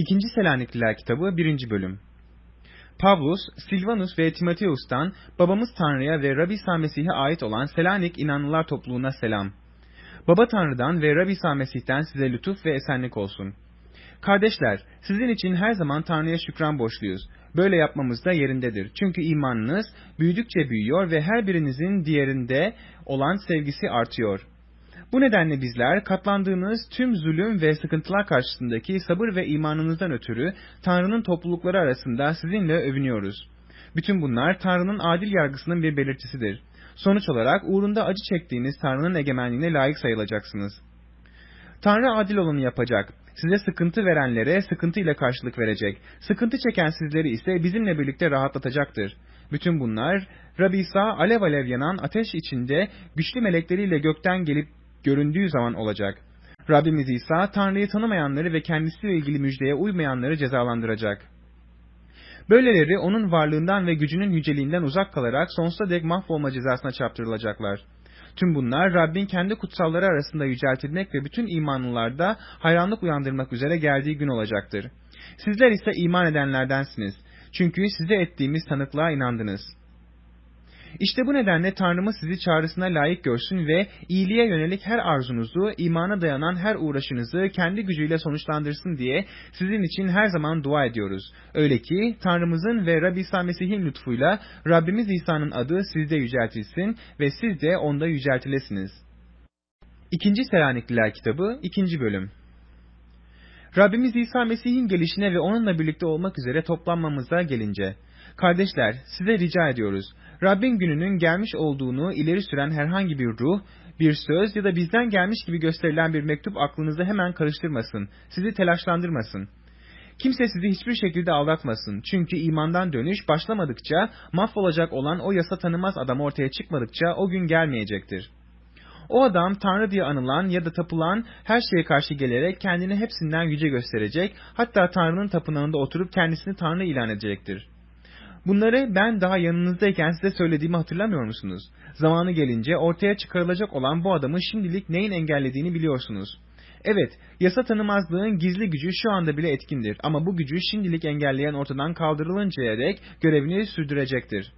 İkinci Selanikliler kitabı 1. bölüm. Pavlus, Silvanus ve Timoteus'tan babamız Tanrı'ya ve Rabbi İsa Mesih'e ait olan Selanik inanlılar topluluğuna selam. Baba Tanrı'dan ve Rabbi İsa Mesih'ten size lütuf ve esenlik olsun. Kardeşler, sizin için her zaman Tanrı'ya şükran borçluyuz. Böyle yapmamız da yerindedir. Çünkü imanınız büyüdükçe büyüyor ve her birinizin diğerinde olan sevgisi artıyor. Bu nedenle bizler katlandığınız tüm zulüm ve sıkıntılar karşısındaki sabır ve imanınızdan ötürü Tanrı'nın toplulukları arasında sizinle övünüyoruz. Bütün bunlar Tanrı'nın adil yargısının bir belirtisidir. Sonuç olarak uğrunda acı çektiğiniz Tanrı'nın egemenliğine layık sayılacaksınız. Tanrı adil olanı yapacak. Size sıkıntı verenlere sıkıntı ile karşılık verecek. Sıkıntı çeken sizleri ise bizimle birlikte rahatlatacaktır. Bütün bunlar Rabbi İsa alev alev yanan ateş içinde güçlü melekleriyle gökten gelip göründüğü zaman olacak. Rabbimiz İsa Tanrı'yı tanımayanları ve kendisiyle ilgili müjdeye uymayanları cezalandıracak. Böyleleri onun varlığından ve gücünün yüceliğinden uzak kalarak sonsuza dek mahvolma cezasına çarptırılacaklar. Tüm bunlar Rabbin kendi kutsalları arasında yüceltilmek ve bütün imanlılarda hayranlık uyandırmak üzere geldiği gün olacaktır. Sizler ise iman edenlerdensiniz. Çünkü size ettiğimiz tanıklığa inandınız.'' İşte bu nedenle Tanrımız sizi çağrısına layık görsün ve iyiliğe yönelik her arzunuzu, imana dayanan her uğraşınızı kendi gücüyle sonuçlandırsın diye sizin için her zaman dua ediyoruz. Öyle ki Tanrımızın ve Rabbi İsa Mesih'in lütfuyla Rabbimiz İsa'nın adı sizde yüceltilsin ve siz de onda yüceltilesiniz. İkinci Selanikliler kitabı 2. bölüm Rabbimiz İsa Mesih'in gelişine ve onunla birlikte olmak üzere toplanmamıza gelince, Kardeşler, size rica ediyoruz. Rabbin gününün gelmiş olduğunu ileri süren herhangi bir ruh, bir söz ya da bizden gelmiş gibi gösterilen bir mektup aklınızı hemen karıştırmasın, sizi telaşlandırmasın. Kimse sizi hiçbir şekilde aldatmasın. Çünkü imandan dönüş başlamadıkça, mahvolacak olan o yasa tanımaz adam ortaya çıkmadıkça o gün gelmeyecektir. O adam Tanrı diye anılan ya da tapılan her şeye karşı gelerek kendini hepsinden yüce gösterecek, hatta Tanrı'nın tapınağında oturup kendisini Tanrı ilan edecektir. Bunları ben daha yanınızdayken size söylediğimi hatırlamıyor musunuz? Zamanı gelince ortaya çıkarılacak olan bu adamı şimdilik neyin engellediğini biliyorsunuz. Evet, yasa tanımazlığın gizli gücü şu anda bile etkindir ama bu gücü şimdilik engelleyen ortadan kaldırılıncaya dek görevini sürdürecektir.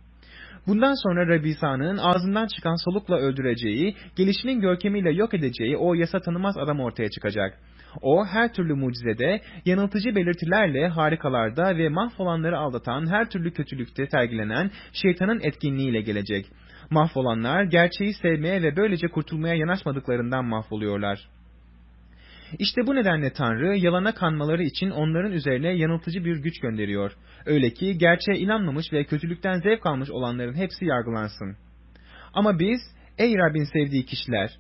Bundan sonra Rabbi İsa'nın ağzından çıkan solukla öldüreceği, gelişinin görkemiyle yok edeceği o yasa tanımaz adam ortaya çıkacak. O her türlü mucizede, yanıltıcı belirtilerle harikalarda ve mahvolanları aldatan her türlü kötülükte sergilenen şeytanın etkinliğiyle gelecek. Mahvolanlar gerçeği sevmeye ve böylece kurtulmaya yanaşmadıklarından mahvoluyorlar. İşte bu nedenle Tanrı yalana kanmaları için onların üzerine yanıltıcı bir güç gönderiyor. Öyle ki gerçeğe inanmamış ve kötülükten zevk almış olanların hepsi yargılansın. Ama biz, ey Rabbin sevdiği kişiler,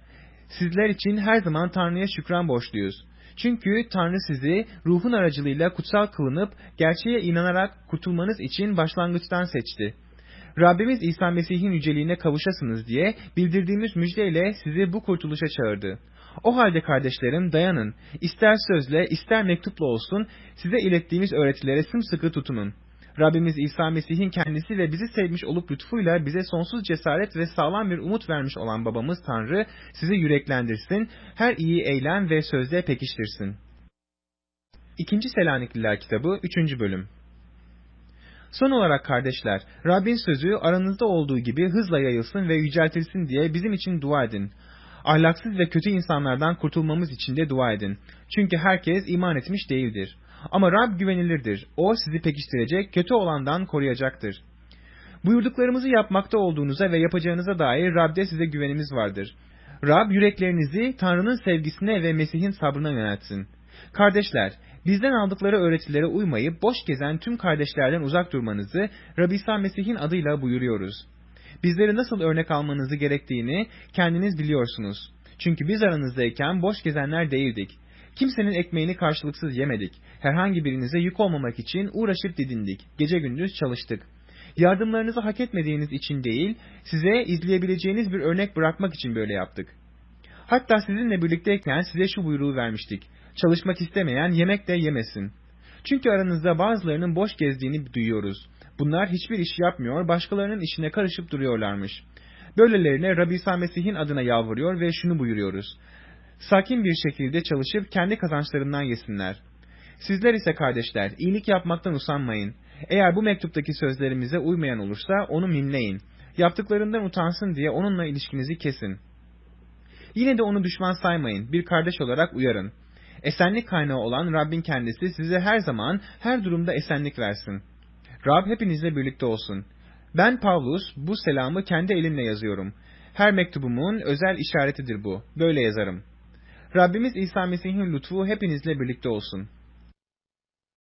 sizler için her zaman Tanrı'ya şükran borçluyuz. Çünkü Tanrı sizi ruhun aracılığıyla kutsal kılınıp gerçeğe inanarak kurtulmanız için başlangıçtan seçti. Rabbimiz İsa Mesih'in yüceliğine kavuşasınız diye bildirdiğimiz müjdeyle sizi bu kurtuluşa çağırdı. O halde kardeşlerim dayanın, ister sözle ister mektupla olsun size ilettiğimiz öğretilere sımsıkı tutunun. Rabbimiz İsa Mesih'in kendisi ve bizi sevmiş olup lütfuyla bize sonsuz cesaret ve sağlam bir umut vermiş olan babamız Tanrı sizi yüreklendirsin, her iyi eylem ve sözde pekiştirsin. İkinci Selanikliler kitabı 3. bölüm Son olarak kardeşler, Rabbin sözü aranızda olduğu gibi hızla yayılsın ve yüceltilsin diye bizim için dua edin. Ahlaksız ve kötü insanlardan kurtulmamız için de dua edin. Çünkü herkes iman etmiş değildir. Ama Rab güvenilirdir. O sizi pekiştirecek, kötü olandan koruyacaktır. Buyurduklarımızı yapmakta olduğunuza ve yapacağınıza dair Rab'de size güvenimiz vardır. Rab yüreklerinizi Tanrı'nın sevgisine ve Mesih'in sabrına yöneltsin. Kardeşler, bizden aldıkları öğretilere uymayıp boş gezen tüm kardeşlerden uzak durmanızı Rabbi İsa Mesih'in adıyla buyuruyoruz. Bizleri nasıl örnek almanızı gerektiğini kendiniz biliyorsunuz. Çünkü biz aranızdayken boş gezenler değildik. Kimsenin ekmeğini karşılıksız yemedik. Herhangi birinize yük olmamak için uğraşıp didindik. Gece gündüz çalıştık. Yardımlarınızı hak etmediğiniz için değil, size izleyebileceğiniz bir örnek bırakmak için böyle yaptık. Hatta sizinle birlikteyken size şu buyruğu vermiştik. Çalışmak istemeyen yemek de yemesin. Çünkü aranızda bazılarının boş gezdiğini duyuyoruz. Bunlar hiçbir iş yapmıyor, başkalarının işine karışıp duruyorlarmış. Böylelerine Rabbi İsa Mesih'in adına yalvarıyor ve şunu buyuruyoruz. Sakin bir şekilde çalışıp kendi kazançlarından yesinler. Sizler ise kardeşler, iyilik yapmaktan usanmayın. Eğer bu mektuptaki sözlerimize uymayan olursa onu minleyin. Yaptıklarından utansın diye onunla ilişkinizi kesin. Yine de onu düşman saymayın, bir kardeş olarak uyarın. Esenlik kaynağı olan Rabbin kendisi size her zaman, her durumda esenlik versin. Rab hepinizle birlikte olsun. Ben Pavlus, bu selamı kendi elimle yazıyorum. Her mektubumun özel işaretidir bu. Böyle yazarım. Rabbimiz İsa Mesih'in lütfu hepinizle birlikte olsun.